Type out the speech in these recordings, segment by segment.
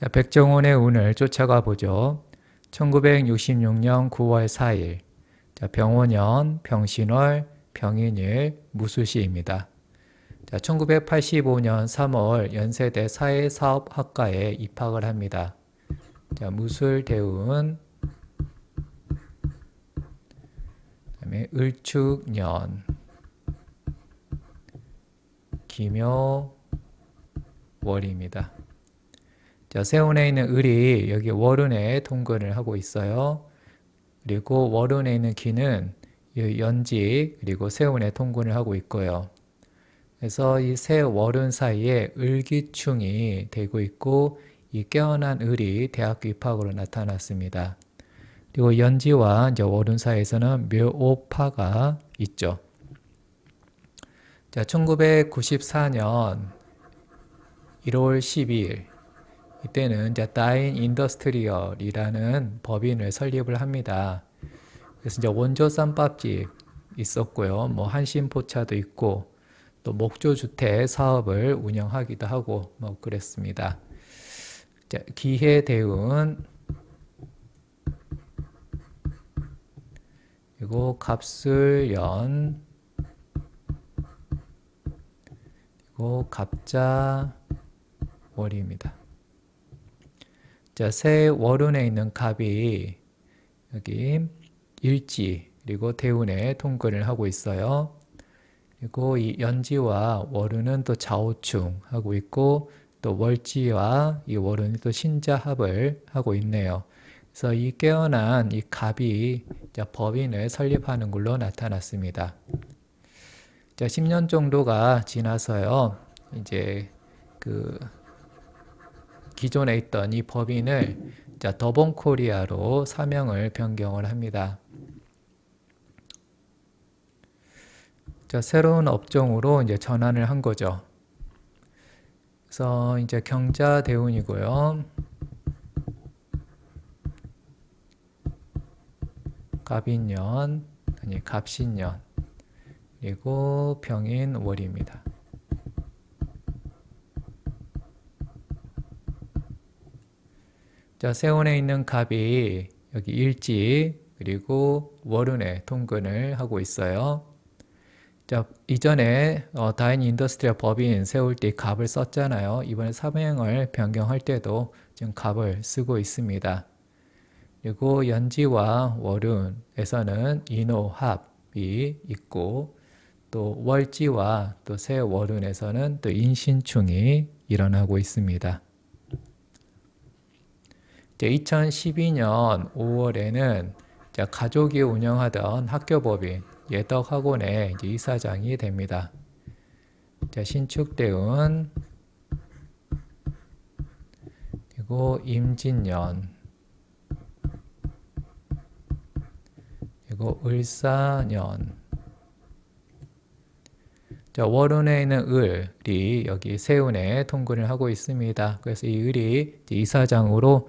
자, 백종원의 운을 쫓아가 보죠. 1966년 9월 4일. 자, 병원년, 병신월, 병인일, 무수시입니다. 자, 1985년 3월 연세대 사회사업학과에 입학을 합니다. 자, 무술대운, 그다음에 을축년, 기묘월입니다. 자, 세운에 있는 을이 여기 월운에 동근을 하고 있어요. 그리고 월운에 있는 기는 이 연지 그리고 세운에 동근을 하고 있고요. 그래서 이 세 월운 사이에 을기충이 되고 있고 이 깨어난 을이 대학교 입학으로 나타났습니다. 그리고 연지와 이제 월운 사이에서는 묘오파가 있죠. 자, 1994년 1월 12일 이때는 이제 다인 인더스트리얼이라는 법인을 설립을 합니다. 그래서 이제 원조 쌈밥집 있었고요. 뭐 한신포차도 있고 또 목조 주택 사업을 운영하기도 하고 뭐 그랬습니다. 자, 기해 대운 그리고 갑술연 그리고 갑자월입니다. 자, 새 월운에 있는 갑이 여기 일지 그리고 대운에 통근을 하고 있어요. 그리고 이 연지와 월운은 또 좌우충 하고 있고 또 월지와 이 월운이 또 신자합을 하고 있네요. 그래서 이 깨어난 이 갑이 법인을 설립하는 걸로 나타났습니다. 자, 10년 정도가 지나서요. 이제 그 기존에 있던 이 법인을 자, 더본 코리아로 사명을 변경을 합니다. 자, 새로운 업종으로 이제 전환을 한 거죠. 그래서 이제 경자 대운이고요. 갑인년, 아니 갑신년, 그리고 병인 월입니다. 자, 세운에 있는 갑이 여기 일지 그리고 월운에 통근을 하고 있어요. 자, 이전에 어, 다인 인더스트리얼 법인 세울 때 갑을 썼잖아요. 이번에 사명을 변경할 때도 지금 갑을 쓰고 있습니다. 그리고 연지와 월운에서는 인호합이 있고 또 월지와 또 새 월운에서는 또 인신충이 일어나고 있습니다. 2012년 5월에는 가족이 운영하던 학교법인 예덕학원의 이사장이 됩니다. 자, 신축대운 그리고 임진년 그리고 을사년 자, 월운에 있는 을이 여기 세운에 통근을 하고 있습니다. 그래서 이 을이 이사장으로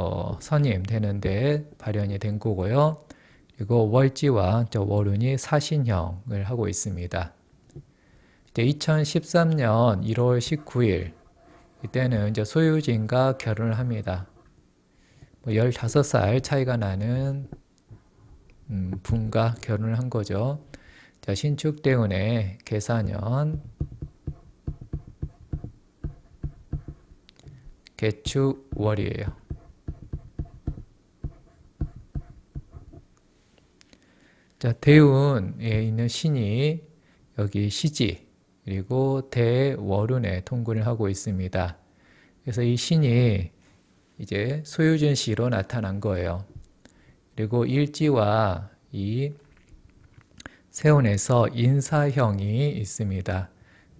어, 선임 되는데 발현이 된 거고요. 그리고 월지와 저 월운이 사신형을 하고 있습니다. 이제 2013년 1월 19일 이때는 이제 소유진과 결혼을 합니다. 뭐 15살 차이가 나는 음, 분과 결혼을 한 거죠. 자, 신축 때문에 계사년 개축월이에요. 자, 대운에 있는 신이 여기 시지 그리고 대월운에 통근을 하고 있습니다. 그래서 이 신이 이제 소유진 시로 나타난 거예요. 그리고 일지와 이 세운에서 인사형이 있습니다.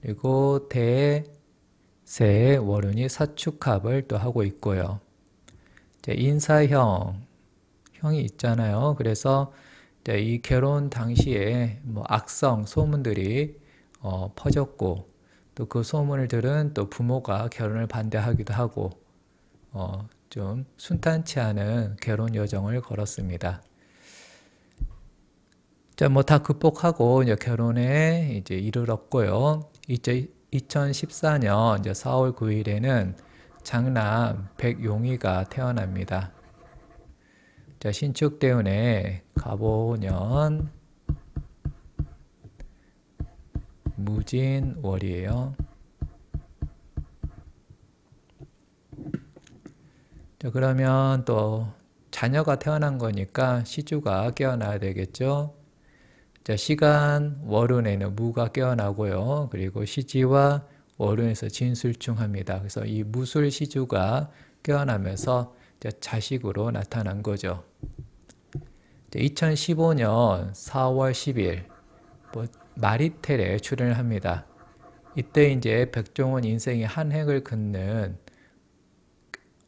그리고 대세 월운이 사축합을 또 하고 있고요. 인사형 형이 있잖아요. 그래서 네, 이 결혼 당시에 뭐 악성 소문들이 어, 퍼졌고 또 그 소문을 들은 또 부모가 결혼을 반대하기도 하고 어, 좀 순탄치 않은 결혼 여정을 걸었습니다. 자, 뭐 다 극복하고 이제 결혼에 이제 이르렀고요. 이제 2014년 이제 4월 9일에는 장남 백용이가 태어납니다. 자, 신축대운의 가보년 무진월이에요. 자, 그러면 또 자녀가 태어난 거니까 시주가 깨어나야 되겠죠. 자, 시간 월운에는 무가 깨어나고요. 그리고 시지와 월운에서 진술충합니다. 그래서 이 무술 시주가 깨어나면서 자식으로 나타난 거죠. 2015년 4월 10일 뭐 마리텔에 출연을 합니다. 이때 이제 백종원 인생의 한 획을 긋는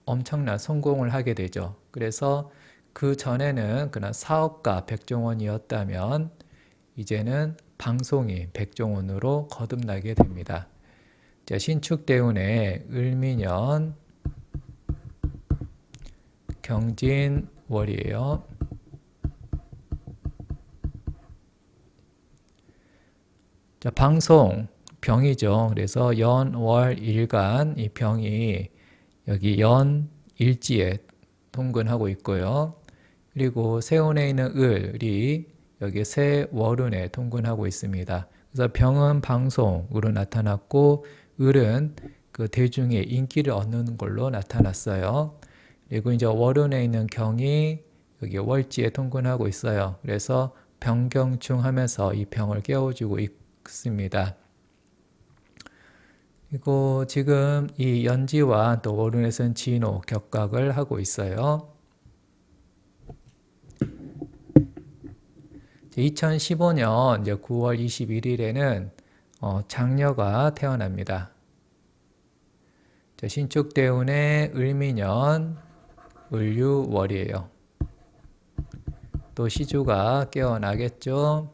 엄청난 성공을 하게 되죠. 그래서 그 전에는 그냥 사업가 백종원이었다면 이제는 방송이 백종원으로 거듭나게 됩니다. 자, 신축대운의 을미년 경진 월이에요. 자, 방송 병이죠. 그래서 연 월 일간 이 병이 여기 연 일지에 통근하고 있고요. 그리고 세운에 있는 을이 여기 세월운에 통근하고 있습니다. 그래서 병은 방송으로 나타났고 을은 그 대중의 인기를 얻는 걸로 나타났어요. 그리고 이제 월운에 있는 경이 여기 월지에 통근하고 있어요. 그래서 병경충 하면서 이 병을 깨워주고 있습니다. 그리고 지금 이 연지와 또 월운에서는 진호 격각을 하고 있어요. 2015년 이제 9월 21일에는 어, 장녀가 태어납니다. 신축대운의 을미년 을유월이에요. 또 시주가 깨어나겠죠.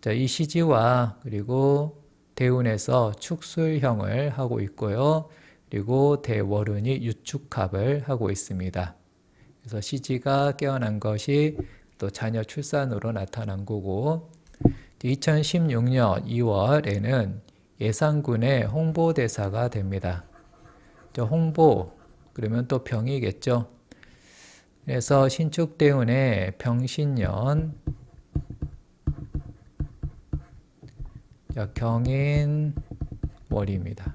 자, 이 시지와 그리고 대운에서 축술형을 하고 있고요. 그리고 대월운이 유축합을 하고 있습니다. 그래서 시지가 깨어난 것이 또 자녀 출산으로 나타난 거고 2016년 2월에는 예상군의 홍보대사가 됩니다. 홍보 그러면 또 병이겠죠. 그래서 신축 대운의 병신년 경인 월입니다.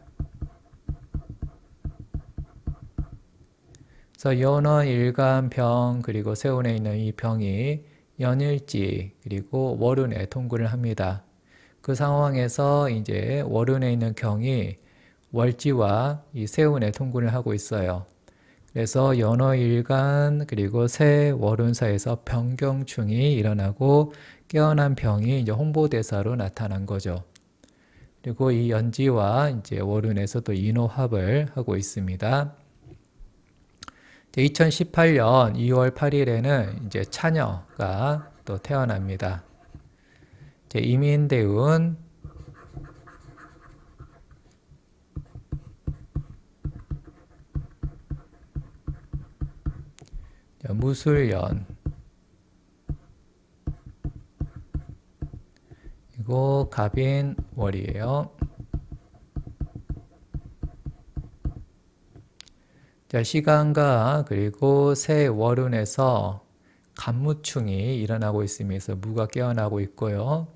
그래서 연원 일간 병 그리고 세운에 있는 이 병이 연일지 그리고 월운에 통근을 합니다. 그 상황에서 이제 월운에 있는 경이 월지와 이 세운에 통근을 하고 있어요. 그래서 연어일간 그리고 세월운 사이에서 병경충이 일어나고 깨어난 병이 이제 홍보대사로 나타난 거죠. 그리고 이 연지와 이제 월운에서 도 인호합을 하고 있습니다. 2018년 2월 8일에는 이제 차녀가 또 태어납니다. 이민대운 무술연 이거 갑인 월이에요. 자, 시간과 그리고 세월운에서 간무충이 일어나고 있으면서 무가 깨어나고 있고요.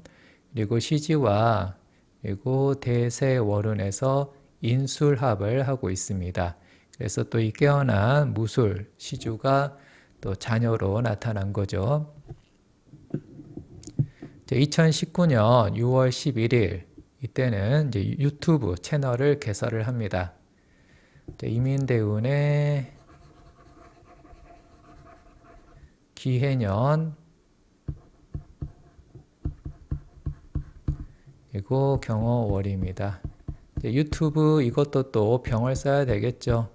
그리고 시지와 그리고 대세 월운에서 인술합을 하고 있습니다. 그래서 또 이 깨어난 무술 시주가 또 자녀로 나타난 거죠. 2019년 6월 11일 이때는 이제 유튜브 채널을 개설을 합니다. 이민대운의 기해년 그리고 경어월입니다. 유튜브 이것도 또 병을 써야 되겠죠.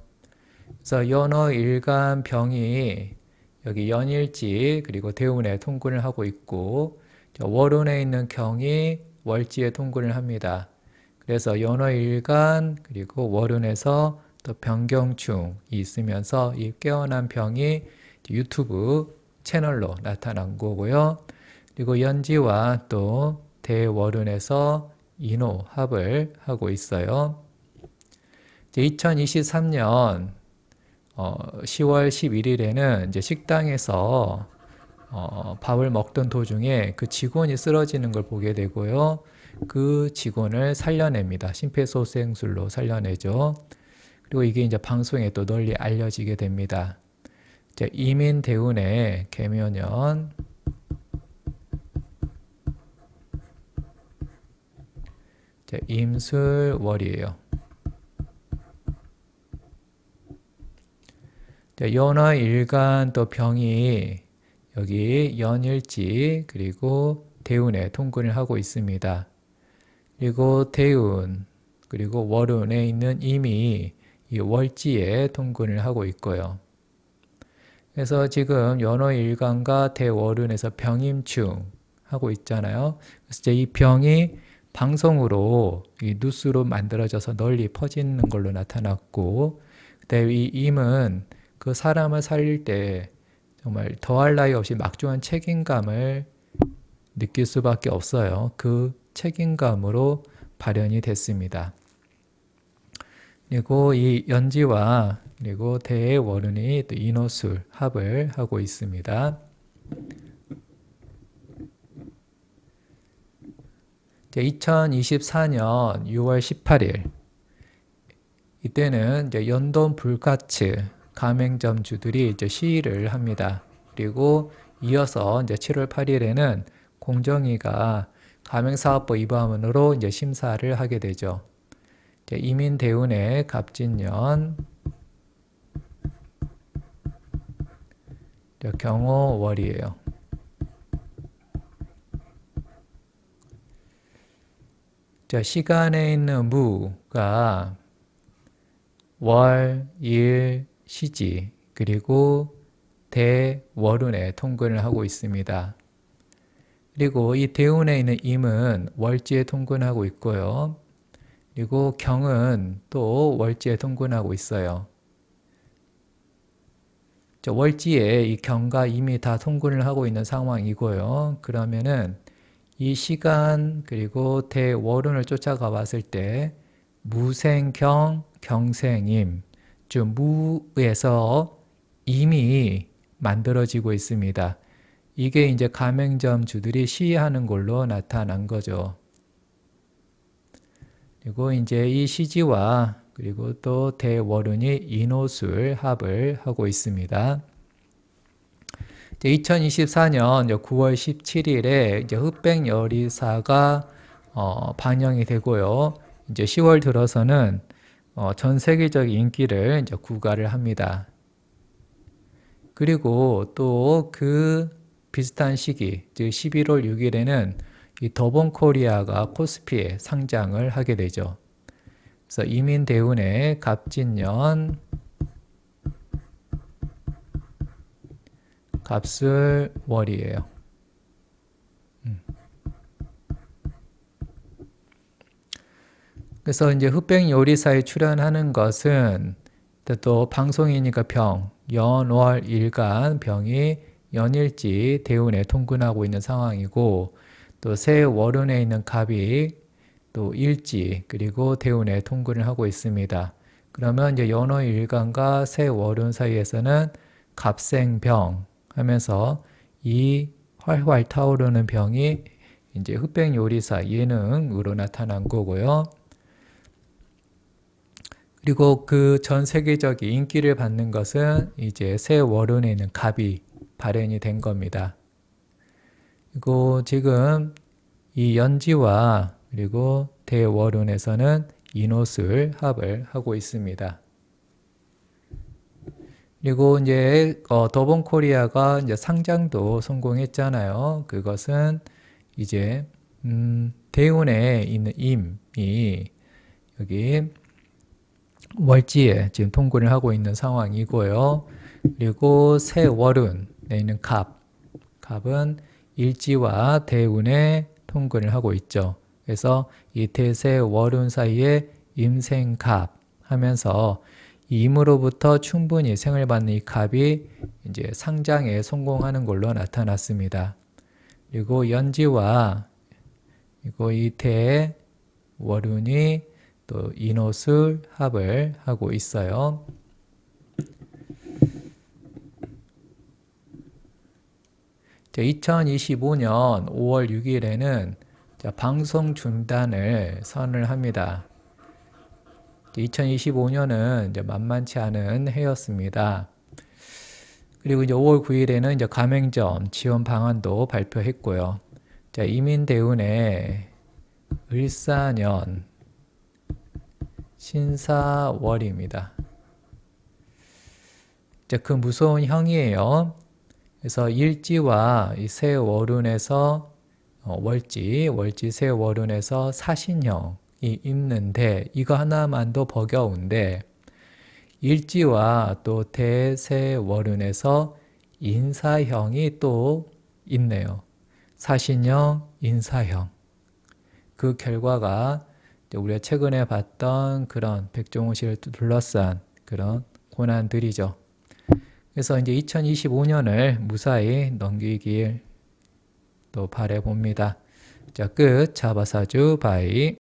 그래서 연어 일간 병이 여기 연일지 그리고 대운에 통근을 하고 있고 월운에 있는 경이 월지에 통근을 합니다. 그래서 연어 일간 그리고 월운에서 또 병경충이 있으면서 이 깨어난 병이 유튜브 채널로 나타난 거고요. 그리고 연지와 또 대월운에서 인호합을 하고 있어요. 이제 2023년 어, 10월 11일에는 이제 식당에서 어, 밥을 먹던 도중에 그 직원이 쓰러지는 걸 보게 되고요. 그 직원을 살려냅니다. 심폐소생술로 살려내죠. 그리고 이게 이제 방송에 또 널리 알려지게 됩니다. 이제 이민 대운의 이제 임술월이에요. 이제 연화 일간 또 병이 여기 연일지 그리고 대운에 통근을 하고 있습니다. 그리고 대운 그리고 월운에 있는 임이 이 월지에 통근을 하고 있고요. 그래서 지금 연호일간과 대월운에서 병임충 하고 있잖아요. 그래서 이제 이 병이 방송으로 이 뉴스로 만들어져서 널리 퍼지는 걸로 나타났고, 그다음에 이 임은 그 사람을 살릴 때 정말 더할 나위 없이 막중한 책임감을 느낄 수밖에 없어요. 그 책임감으로 발현이 됐습니다. 그리고 이 연지와 그리고 대월운이 또 인호술 합을 하고 있습니다. 이제 2024년 6월 18일 이때는 이제 연돈 불가츠 가맹점주들이 이제 시위를 합니다. 그리고 이어서 이제 7월 8일에는 공정위가 가맹사업법 위반으로 이제 심사를 하게 되죠. 이민 대운의 갑진년 경호월이에요. 자, 시간에 있는 무가 월, 일, 시지 그리고 대월운에 통근을 하고 있습니다. 그리고 이 대운에 있는 임은 월지에 통근하고 있고요. 그리고 경은 또 월지에 통근하고 있어요. 저 월지에 이 경과 임이 다 통근을 하고 있는 상황이고요. 그러면은 이 시간 그리고 대월운을 쫓아가 봤을 때 무생경 경생임 즉 무에서 임이 만들어지고 있습니다. 이게 이제 가맹점 주들이 시위하는 걸로 나타난 거죠. 그리고 이제 이 시지와 그리고 또 대월운이 인호술 합을 하고 있습니다. 2024년 9월 17일에 이제 흑백 열이사가 어, 반영이 되고요. 이제 10월 들어서는 어, 전 세계적 인기를 이제 구가를 합니다. 그리고 또 그 비슷한 시기, 즉 11월 6일에는 이 더본 코리아가 코스피에 상장을 하게 되죠. 그래서 이민 대운의 갑진년 갑술월이에요. 음. 그래서 이제 흑백 요리사에 출연하는 것은 또 방송이니까 병, 연월 일간 병이 연일지 대운에 통근하고 있는 상황이고 또 새 월운에 있는 갑이 또 일지 그리고 대운에 통근을 하고 있습니다. 그러면 이제 연월 일간과 새 월운 사이에서는 갑생병 하면서 이 활활 타오르는 병이 이제 흑백 요리사 예능으로 나타난 거고요. 그리고 그 전 세계적인 인기를 받는 것은 이제 새 월운에 있는 갑이 발현이 된 겁니다. 그리고 지금 이 연지와 그리고 대월운에서는 인호술 합을 하고 있습니다. 그리고 이제 어, 더본 코리아가 이제 상장도 성공했잖아요. 그것은 이제 음, 대운에 있는 임이 여기 월지에 지금 통근을 하고 있는 상황이고요. 그리고 새 월운에 있는 갑, 갑은 일지와 대운에 통근을 하고 있죠. 그래서 이 대세 월운 사이에 임생갑 하면서 임으로부터 충분히 생을 받는 이 갑이 이제 상장에 성공하는 걸로 나타났습니다. 그리고 연지와 그리고 이태 월운이 또 인호술 합을 하고 있어요. 자, 2025년 5월 6일에는 방송 중단을 선을 합니다. 2025년은 이제 만만치 않은 해였습니다. 그리고 이제 5월 9일에는 이제 가맹점 지원 방안도 발표했고요. 자, 이민 대운의 을사년 신사월입니다. 자, 그 무서운 형이에요. 그래서 일지와 이 세월운에서 어, 월지, 월지 세월운에서 사신형이 있는데 이거 하나만도 버겨운데 일지와 또 대세월운에서 인사형이 또 있네요. 사신형, 인사형. 그 결과가 이제 우리가 최근에 봤던 그런 백종원 씨를 둘러싼 그런 고난들이죠. 그래서 이제 2025년을 무사히 넘기길 또 바래봅니다. 자, 끝. 자바사주 바이.